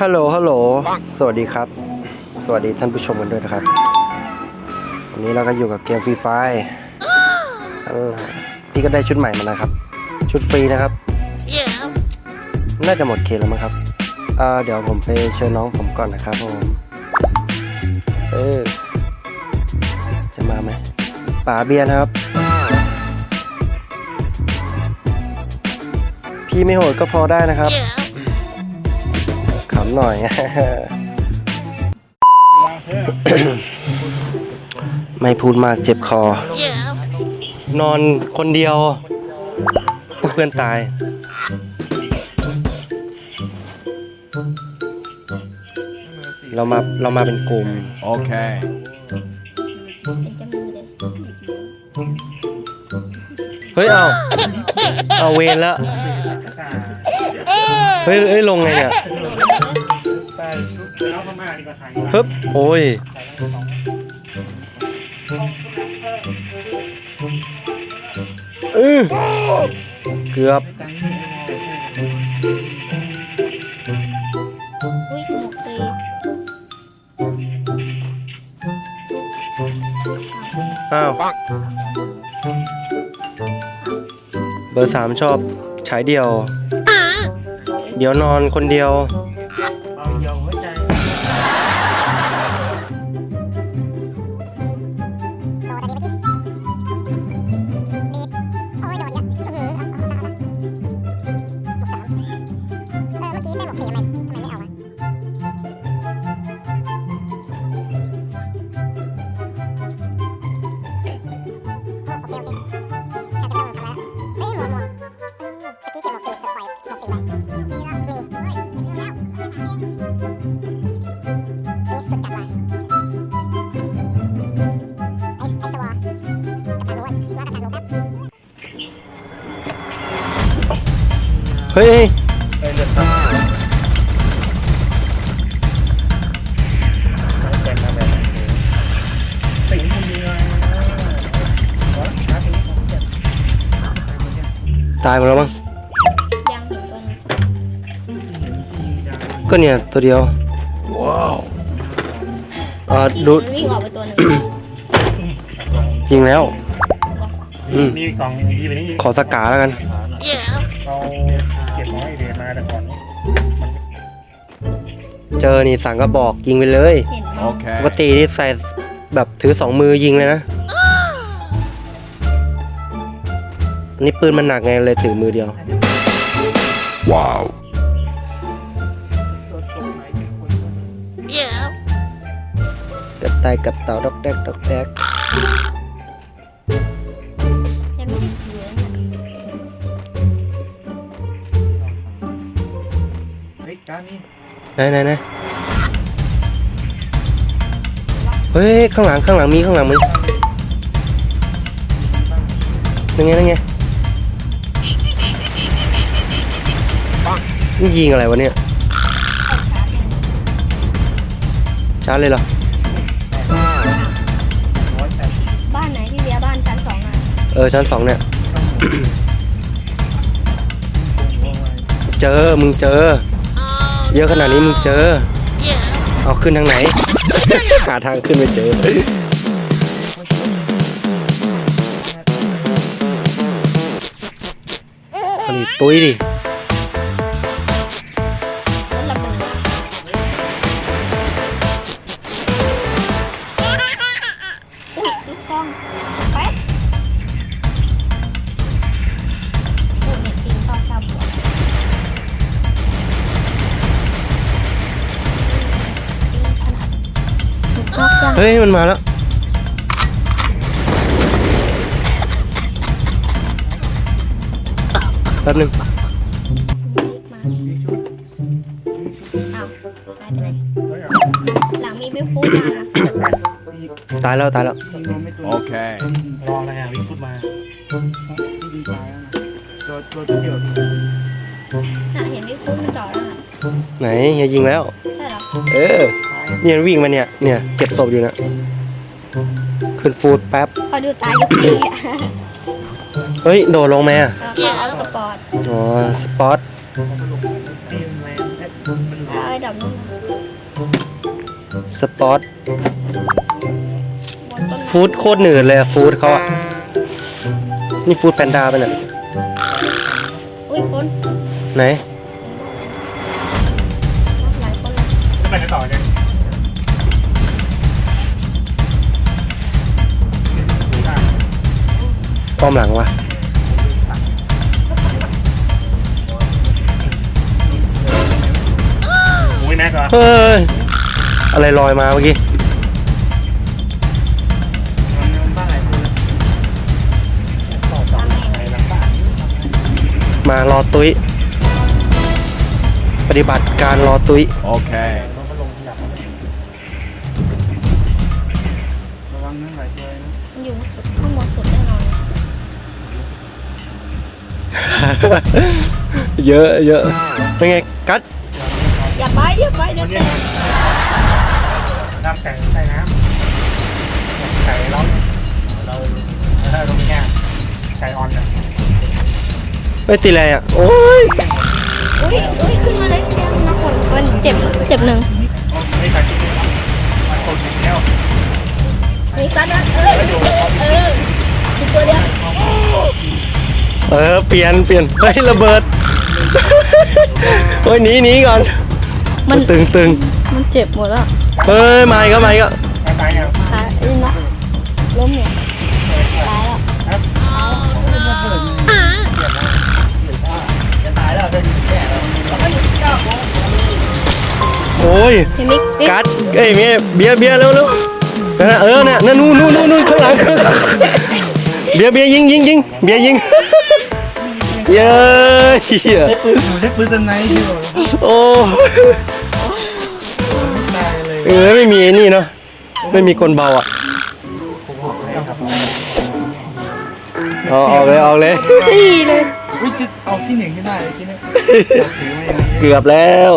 ฮัลโหล ฮัลโหล สวัสดีครับ สวัสดีท่านผู้ชมกันด้วยนะครับ วันนี้เราก็อยู่กับเกมฟรีไฟพี่ก็ได้ชุดใหม่มานะครับ ชุดฟรีนะครับ Yeah. น่าจะหมดเขตแล้วมั้งครับเอ่อเดี๋ยวผมไปเชิญน้องผมก่อนนะครับผม เออ จะมาไหมป๋าเบียร์นะครับ พี่ไม่โหดก็พอได้นะครับ Yeah. ขำหน่อย ไม่พูดมากเจ็บคอ Yeah. นอนคนเดียว เพื่อนตาย เรามาเรามาเป็นกลุ่ม Okay. เฮ้ย เอา เอาเวรแล้ว เฮ้ยเฮ้ยลงไงเนี่ย ฮึ๊บโอ้ยอือเกือบอุ้ยหมวกตีอ้าวเบอร์สามชอบฉายเดียว เดี๋ยวนอนคนเดียว เฮ้ยตายหมดแล้วมั้งยังเห็นตัวนึงก็เนี่ยตัวเดียว Wow. เอ่อดูมันวิ่งออกไปตัวหนึงยิงแล้ว อืมมีกล่องยีไปนี่ขอสกาแล้วกัน Yeah. เรา มาแต่ก่อนเจอนี่สั่งก็บอกยิงไปเลย เห็นไหมปก Okay. ติที่ใส่แบบถือสองมือยิงเลยนะอันนี้ปืนมันหนักไงเลยถือมือเดียว Wow. Yeah. กระต่ายกับเต่าดอกแดกดอกแดก การนี้ไหนไหนไหนเฮ้ยข้างหลังข้างหลังมีข้างหลังมีนั่นไงนั่นไงนี่ยิงอะไรวะเนี่ยชาร์จเลยเหรอร้อยแปดสิบบ้านไหนที่เบียร์บ้านชั้นสองอะเออชั้นสองเนี่ย เจอมึงเจอ เยอะขนาดนี้มึงเจอ Yeah. เอาขึ้นทางไหน หาทางขึ้นไม่เจอ อันนี้ตุ้ยดิแล้วเราเป็นอุ้ยลูกกล้อง ลูกกล้องเฮ้ย มันมาแล้ว แป๊บนึงมาอ้าวหายไปไหนหลังมีไม่พูดนะตายแล้วตายแล้ว Okay. รออะไรอะวิ่งฟุตมาดีใจแล้วนะตัวตัวเดียวน่ะเห็นไม่พูดมันจอดแล้วน่ะไหนอย่ายิงแล้ว ใช่เหรอ เออ เนี่ยวิ่งมาเนี่ย เนี่ยเก็บศพอยู่นะขึ้นฟูดแป๊บพอดูตายทุกทีอะเฮ้ย โดดลงมาแล้วก็เอาสปอร์ตอ๋อ สปอตนี่มันแรงมันเอาไอ้ดับนู่นสปอตบนต้นฟู้ดโคตรหนืดเลยอะฟู้ดเขาอะนี่ฟู้ดแพนด้าไปะเนี่ยอุ้ยคนไหน หลายคนเลยจะไปไหนต่อเนี่ย อ้อมหลังวะโอ้ยแม็กเหรอเฮ้ย อะไรลอยมาเมื่อกี้มันบ้านไหนคุณต่อต่อไหนหลังบ้านมารอตุ้ย ปฏิบัติการรอตุ้ย Okay. ต้องม เยอะเยอะเป็นไงกัดอย่าไปอย่าไปเดี๋ยวแตกน้ำแข็งใส่น้ำไก่ร้อนเราเออตรงนี้เนี่ยไก่ออนเนี่ยไม่ตีแรงอะโอ้ยอุ้ยอุ้ยขึ้นมาเลยเชียวนะคนมันเจ็บเจ็บหนึ่งไม่ไก่กินมันคนเดียวมีซัดนะเออเอออีกตัวเดียว เออเปลี่ยนเปลี่ยนเฮ้ยระเบิดเฮ้ยหนีหนีก่อนมันตึงตึงมันเจ็บหมดแล้วเฮ้ยมาอีกก็มาอีกก็ตายยังตายนี่นะล้มเนี่ยตายแล้วจะตายแล้วจะแก่แล้วแล้วก็อยู่ที่เก้าโมงโอ้ยพี่มิกมิกกัดเอ้ยเมียเบียร์เบียร์เร็วเร็วนั่นน่ะเออน่ะนั่นนู่นนู่นนู่นนู่นข้างหลังข้างหลังเบียร์เบียร์ยิงยิงยิงเบียร์ยิง เย้ยเหี้ยใช้ปืนหนูใช้ปืนสไนด์ที่โอ้ตายเลยเออไม่มีไอ้นี่เนาะไม่มีคนเบาอะผมบอกเลยครับเอาออกเลยเอาเลยเลยวิจิตเอาที่หนึ่งให้ได้เลยที่นี่ถือไม่ยังเกือบแล้ว